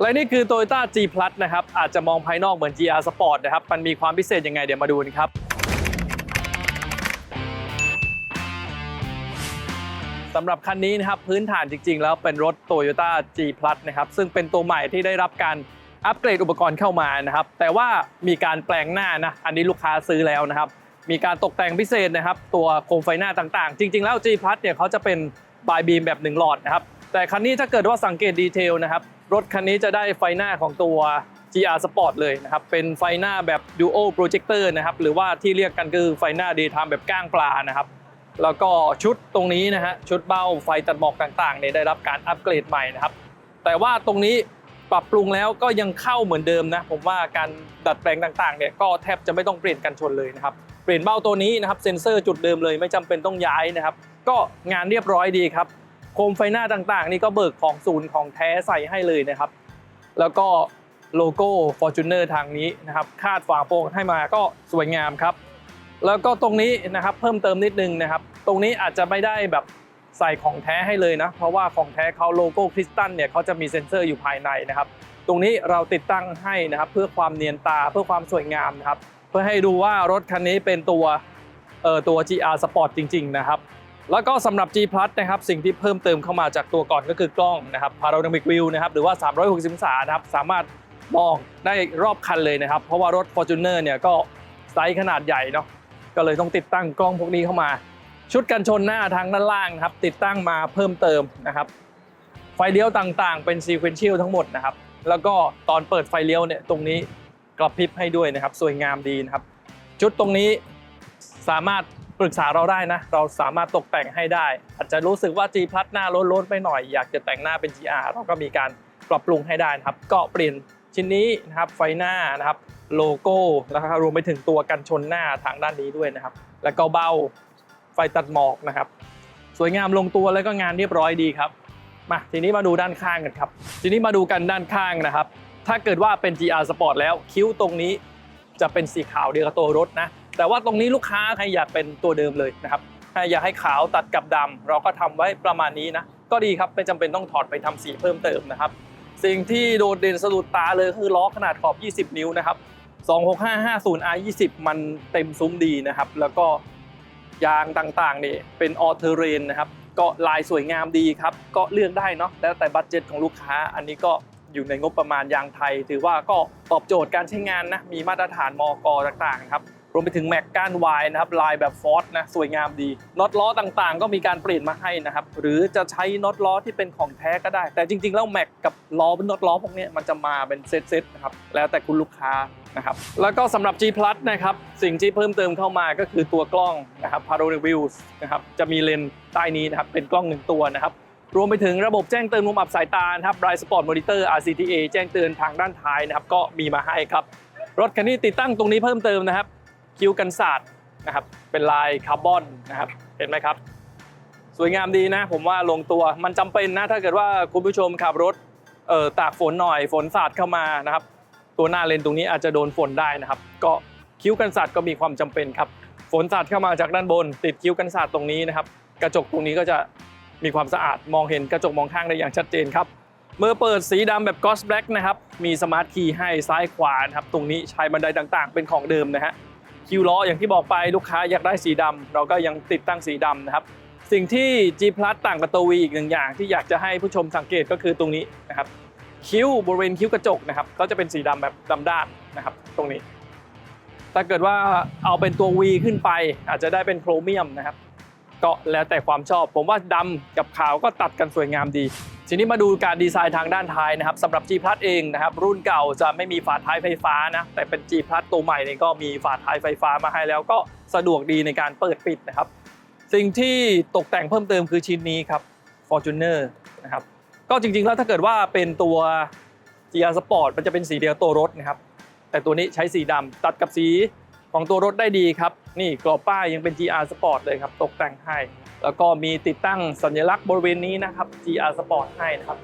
และนี่คือ Toyota G Plus นะครับ อาจจะมองภายนอกเหมือน GR Sport นะครับ มันมีความพิเศษยังไงเดี๋ยวมาดูกันครับสำหรับคันนี้นะครับพื้นฐานจริง ๆ แล้วเป็นรถ Toyota G Plus นะครับซึ่งเป็นตัวใหม่ที่ได้รับการอัปเกรดอุปกรณ์เข้ามานะครับแต่ว่ามีการแปลงหน้านะอันนี้ลูกค้าซื้อแล้วนะครับมีการตกแต่งพิเศษนะครับตัวโคมไฟหน้าต่างๆ จริง ๆ แล้ว G Plus เนี่ยเขาจะเป็นบายบีมแบบหนึ่งหลอดนะครับ แต่คันนี้ถ้าเกิดว่าสังเกตดีเทลนะครับ รถคันนี้จะได้ไฟหน้าของตัว GR Sport เลยนะครับ เป็นไฟหน้าแบบ Duo Projector นะครับ หรือว่าที่เรียกกันคือไฟหน้า Daytime แบบก้างปลานะครับ แล้วก็ชุดตรงนี้นะฮะ ชุดเบ้าไฟตัดหมอกต่างๆเนี่ยได้รับการอัปเกรดใหม่นะครับ แต่ว่าตรงนี้ปรับปรุงแล้วก็ยังเข้าเหมือนเดิมนะ ผมว่าการดัดแปลงต่างๆเนี่ยก็แทบจะไม่ต้องเปลี่ยนกันชนเลยนะครับ เปลี่ยนเบ้าตัวนี้นะครับเซ็นเซอร์จุดเดิมเลยไม่จำเป็นต้องย้ายนะครับ ก็งานเรียบร้อยดีครับ โคมไฟหน้าต่างๆ นี่ก็เบิกของศูนย์ของแท้ใส่ให้เลยนะครับ แล้วก็โลโก้ Fortuner ทางนี้นะครับคาดฝาโปร่งให้มาก็สวยงามครับ แล้วก็ตรงนี้นะครับเพิ่มเติมนิดนึงนะครับ ตรงนี้อาจจะไม่ได้แบบใส่ของแท้ให้เลยนะ เพราะว่าของแท้เขาโลโก้คริสตัลเนี่ยเขาจะมีเซ็นเซอร์อยู่ภายในนะครับ ตรงนี้เราติดตั้งให้นะครับ เพื่อความเนียนตาเพื่อความสวยงามนะครับ เพื่อให้ดูว่ารถคันนี้เป็นตัวเอ่อตัว GR Sport จริง ๆ นะครับ แล้วก็สำหรับ G Plus นะครับสิ่งที่เพิ่มเติมเข้ามาจากตัวก่อนก็คือกล้องนะครับ Panoramic View นะครับหรือว่า 360องศานะครับสามารถมองได้รอบคันเลยนะครับ เพราะว่ารถ Fortuner เนี่ยก็ไซส์ขนาดใหญ่เนาะก็เลยต้องติดตั้งกล้องพวกนี้เข้ามา ชุดกันชนหน้าทางด้านล่างนะครับติดตั้งมาเพิ่มเติมนะครับไฟเลี้ยวต่างๆ เป็นซีเควนเชียลทั้งหมดนะครับแล้วก็ตอนเปิดไฟเลี้ยวเนี่ยตรงนี้กระพริบให้ด้วยนะครับ สวยงามดีนะครับ ชุดตรงนี้สามารถ ปรึกษาเราได้นะ เราสามารถตกแต่งให้ได้ อาจจะรู้สึกว่า G พลัหน้าล้นๆไปหน่อย อยากจะแต่งหน้าเป็น GR เราก็มีการปรับปรุงให้ได้นะครับ ก็เปลี่ยนชิ้นนี้นะครับไฟหน้านะครับโลโก้แล้วก็รวมไปถึงตัวกันชนหน้าทางด้านนี้ด้วยนะครับ แล้วก็เบ้าไฟตัดหมอกนะครับ สวยงามลงตัวแล้วก็งานเรียบร้อยดีครับมาทีนี้มาดูด้านข้างกันครับ ทีนี้มาดูกันด้านข้างนะครับ ถ้าเกิดว่าเป็น GR Sport แล้วคิ้วตรงนี้จะเป็นสีขาวเดียวกับตัวรถนะ แต่ว่าตรงนี้ลูกค้าใครอยากเป็นตัวเดิมเลยนะครับถ้าอยากให้ขาวตัดกับดำเราก็ทำไว้ประมาณนี้นะก็ดีครับไม่จำเป็นต้องถอดไปทำสีเพิ่มเติมนะครับ สิ่งที่โดดเด่นสะดุดตาเลยคือล้อขนาดขอบ 20 นิ้วนะครับ26550 R20 มันเต็มซุ้มดีนะครับ แล้วก็ยางต่างๆนี่เป็นออเทเรนนะครับ ก็ลายสวยงามดีครับ ก็เลือกได้เนาะแล้วแต่บัตเจ็ตของลูกค้า อันนี้ก็อยู่ในงบประมาณยางไทย ถือว่าก็ตอบโจทย์การใช้งานนะ มีมาตรฐานมอกต่างๆครับ วมไปถึงแม็กก้านวายนะครับลายแบบฟอสนะสวยงามดีน็อตล้อต่างๆ ก็มีการเปลี่ยนมาให้นะครับหรือจะใช้น็อตล้อที่เป็นของแท้ก็ได้ แต่จริง ๆ แล้วแม็กกับล้อเป็นน็อตล้อพวกนี้มันจะมาเป็นเซตๆนะครับแล้วแต่คุณลูกค้านะครับแล้วก็สำหรับ G Plus นะครับสิ่งที่เพิ่มเติมเข้ามาก็คือตัวกล้องนะครับ Panoramic Views นะครับจะมีเลนส์ใต้นี้นะครับเป็นกล้องหนึ่งตัวนะครับรวมไปถึงระบบแจ้งเตือนมุมอับสายตานะครับ Bright Spot Monitor RCTA แจ้งเตือนทางด้านท้ายนะครับก็มีมาให้ครับรถคันนี้ติดตั้งตรงนี้เพิ่มเติมนะครับ คิ้วกันศาสตร์นะครับเป็นลายคาร์บอนนะครับเห็นไหมครับ สวยงามดีนะ ผมว่าลงตัวมันจำเป็นนะ ถ้าเกิดว่าคุณผู้ชมขับรถเอ่อตากฝนหน่อยฝนสาดเข้ามานะครับ ตัวหน้าเลนตรงนี้อาจจะโดนฝนได้นะครับ ก็คิ้วกันศาสตร์ก็มีความจำเป็นครับ ฝนสาดเข้ามาจากด้านบน ติดคิ้วกันศาสตร์ตรงนี้นะครับ กระจกตรงนี้ก็จะมีความสะอาดมองเห็นกระจกมองข้างได้อย่างชัดเจนครับเมื่อเปิดสีดำแบบ Ghost Black นะครับ มีสมาร์ทคีย์ให้ซ้ายขวานะครับ ตรงนี้ชายบันไดต่างๆ เป็นของเดิมนะฮะ คิวล้ออย่างที่บอกไปลูกค้าอยากได้สีดำเราก็ยังติดตั้งสีดำนะครับ สิ่งที่ G Plus ต่างกับตัว V อีกหนึ่งอย่างที่อยากจะให้ผู้ชมสังเกตก็คือตรงนี้นะครับคิ้วบริเวณคิ้วกระจกนะครับก็จะเป็นสีดำแบบดำด้านนะครับ ตรงนี้ ถ้าเกิดว่าเอาเป็นตัว V ขึ้นไป อาจจะได้เป็นโครเมียมนะครับ ก็แล้วแต่ความชอบ ผมว่าดำกับขาวก็ตัดกันสวยงามดี ทีนี้มาดูการดีไซน์ทางด้านท้ายนะครับสำหรับ G Plus เองนะครับรุ่นเก่าจะไม่มีฝาท้ายไฟฟ้านะแต่เป็น G Plus ตัวใหม่เนี่ยก็มีฝาท้ายไฟฟ้ามาให้แล้วก็สะดวกดีในการเปิดปิดนะครับสิ่งที่ตกแต่งเพิ่มเติมคือชิ้นนี้ครับ Fortuner นะครับก็จริงๆแล้วถ้าเกิดว่าเป็นตัว GR Sport มันจะเป็นสีเดียวตัวรถนะครับแต่ตัวนี้ใช้สีดำตัดกับสี ของตัวรถได้ดีครับ นี่กรอบป้ายยังเป็น GR Sport เลยครับ ตกแต่งให้ แล้วก็มีติดตั้งสัญลักษณ์บริเวณนี้นะครับ GR Sport ให้นะครับ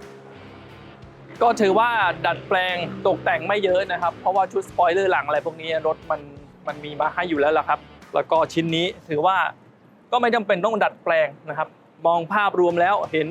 ก็ถือว่าดัดแปลงตกแต่งไม่เยอะนะครับ เพราะว่าชุดสปอยเลอร์หลังอะไรพวกนี้รถมันมันมีมาให้อยู่แล้วล่ะครับ แล้วก็ชิ้นนี้ถือว่าก็ไม่จำเป็นต้องดัดแปลงนะครับ มองภาพรวมแล้วเห็น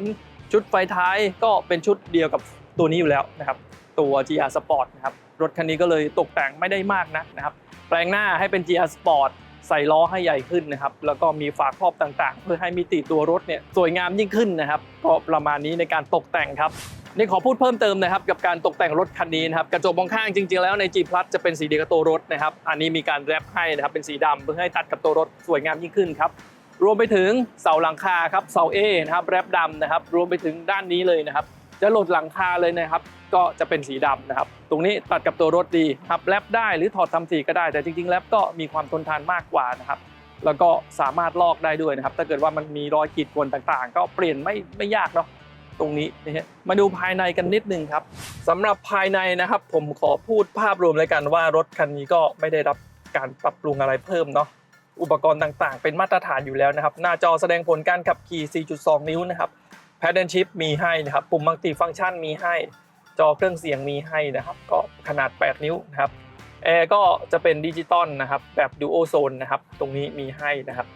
ชุดไฟท้ายก็เป็นชุดเดียวกับตัวนี้อยู่แล้วนะครับตตัว GR Sport นะครับ รถคันนี้ก็เลยตกแต่งไม่ได้มากนักนะครับ แปลงหน้าให้เป็น GR Sport ใส่ล้อให้ใหญ่ขึ้นนะครับ แล้วก็มีฝาครอบต่างๆ เพื่อให้มิติตัวรถเนี่ยสวยงามยิ่งขึ้นนะครับ ก็ประมาณนี้ในการตกแต่งครับนี่ขอพูดเพิ่มเติมนะครับกับการตกแต่งรถคันนี้นะครับกระจกมองข้างจริงๆแล้วใน G Plus จะเป็นสีเดียวกับตัวรถนะครับอันนี้มีการแรปให้นะครับเป็นสีดำเพื่อให้ตัดกับตัวรถสวยงามยิ่งขึ้นครับรวมไปถึงเสาหลังคาครับเสา A นะครับแรปดำนะครับรวมไปถึงด้านนี้เลยนะครับ จะหลดหลังคาเลยนะครับ ก็จะเป็นสีดำนะครับ ตรงนี้ตัดกับตัวรถดีครับแรปได้หรือถอดทำสีก็ได้ แต่จริงๆแรปก็มีความทนทานมากกว่านะครับแล้วก็สามารถลอกได้ด้วยนะครับ ถ้าเกิดว่ามันมีรอยขีดข่วนต่างๆ ก็เปลี่ยนไม่ไม่ยากเนาะตรงนี้นะฮะมาดูภายในกันนิดนึงครับสำหรับภายในนะครับ ผมขอพูดภาพรวมเลยกันว่ารถคันนี้ก็ไม่ได้รับการปรับปรุงอะไรเพิ่มเนาะอุปกรณ์ต่างๆ เป็นมาตรฐานอยู่แล้วนะครับ หน้าจอแสดงผลการขับขี่ 4.2 นิ้วนะครับ แพดเดิลชิพมีให้นะครับ ปุ่มมัลติฟังก์ชันมีให้ จอเครื่องเสียงมีให้นะครับ ก็ขนาด 8 นิ้วนะครับแอร์ก็จะเป็นดิจิตอลนะครับแบบดูโอโซนนะครับ ตรงนี้มีให้นะครับ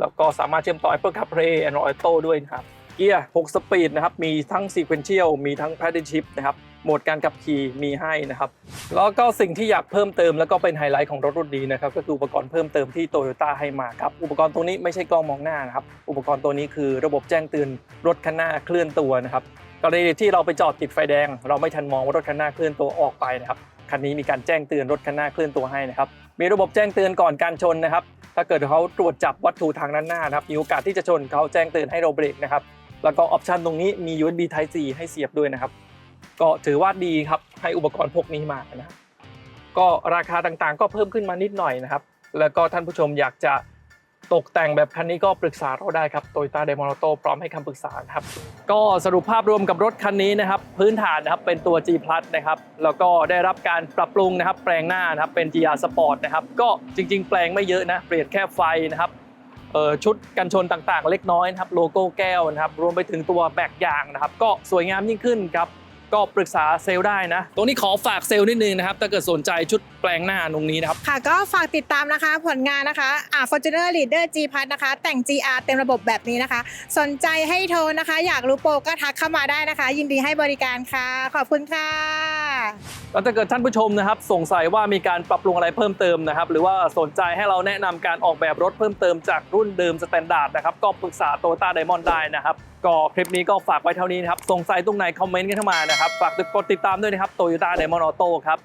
แล้วก็สามารถเชื่อมต่อ Apple CarPlay Android Auto ด้วยนะครับ เกียร์ 6 สปีดนะครับ มีทั้ง Sequential มีทั้ง p a d d e n chip นะครับ โหมดการขับขี่มีให้นะครับ แล้วก็สิ่งที่อยากเพิ่มเติมแล้วก็เป็นไฮไลท์ของรถรุ่นนี้นะครับก็คืออุปกรณ์เพิ่มเติมที่โตโยต้าให้มาครับอุปกรณ์ตัวนี้ไม่ใช่กล้องมองหน้านะครับอุปกรณ์ตัวนี้คือระบบแจ้งเตือนรถคันหน้าเคลื่อนตัวนะครับกรณีที่เราไปจอดติดไฟแดง เราไม่ทันมองว่ารถคันหน้าเคลื่อนตัวออกไปนะครับคันนี้มีการแจ้งเตือนรถคันหน้าเคลื่อนตัวให้นะครับมีระบบแจ้งเตือนก่อนการชนนะครับถ้าเกิดเขาตรวจจับวัตถุทางด้านหน้านะครับมีโอกาสที่จะชนเขาแจ้งเตือนให้เราเบรกนะครับแล้วก็ออปชันตรงนี้มี USB Type C ให้เสียบด้วยนะครับ ก็ถือว่าดีครับให้อุปกรณ์พวกนี้มานะครับก็ราคาต่างๆ ก็เพิ่มขึ้นมานิดหน่อยนะครับ แล้วก็ท่านผู้ชมอยากจะตกแต่งแบบคันนี้ก็ปรึกษาเราได้ครับโตโยต้าเดมอนโตพร้อมให้คำปรึกษาครับ ก็สรุปภาพรวมกับรถคันนี้นะครับ พื้นฐานนะครับเป็นตัว G Plus นะครับ แล้วก็ได้รับการปรับปรุงนะครับ แปลงหน้านะครับเป็น GR Sport นะครับ ก็จริง ๆ แปลงไม่เยอะนะ เปลี่ยนแค่ไฟนะครับชุดกันชนต่างๆ เล็กน้อยนะครับ โลโก้แก้วนะครับ รวมไปถึงตัวแบกยางนะครับ ก็สวยงามยิ่งขึ้นครับ ก็ปรึกษาเซลล์ได้นะ ตรงนี้ขอฝากเซลล์นิดนึงนะครับ ถ้าเกิดสนใจชุด แปลงหน้าตรงนี้นะครับ ค่ะก็ฝากติดตามนะคะผลงานนะคะอ่า Fortuner Leader G Plus นะคะ แต่ง GR เต็มระบบแบบนี้นะคะ สนใจให้โทรนะคะ อยากรู้โปรก็ทักเข้ามาได้นะคะ ยินดีให้บริการค่ะ ขอบคุณค่ะแล้วถ้าเกิดท่านผู้ชมนะครับ สงสัยว่ามีการปรับปรุงอะไรเพิ่มเติมนะครับ หรือว่าสนใจให้เราแนะนำการออกแบบรถเพิ่มเติมจากรุ่นเดิมสแตนดาร์ดนะครับก็ปรึกษาโตต้าไดมอนด์ได้นะครับก็คลิปนี้ก็ฝากไว้เท่านี้นะครับ สงสัยตรงไหนคอมเมนต์กันเข้ามานะครับ ฝากกดติดตามด้วยนะครับโตโยต้าไดมอนด์ออโต้ครับ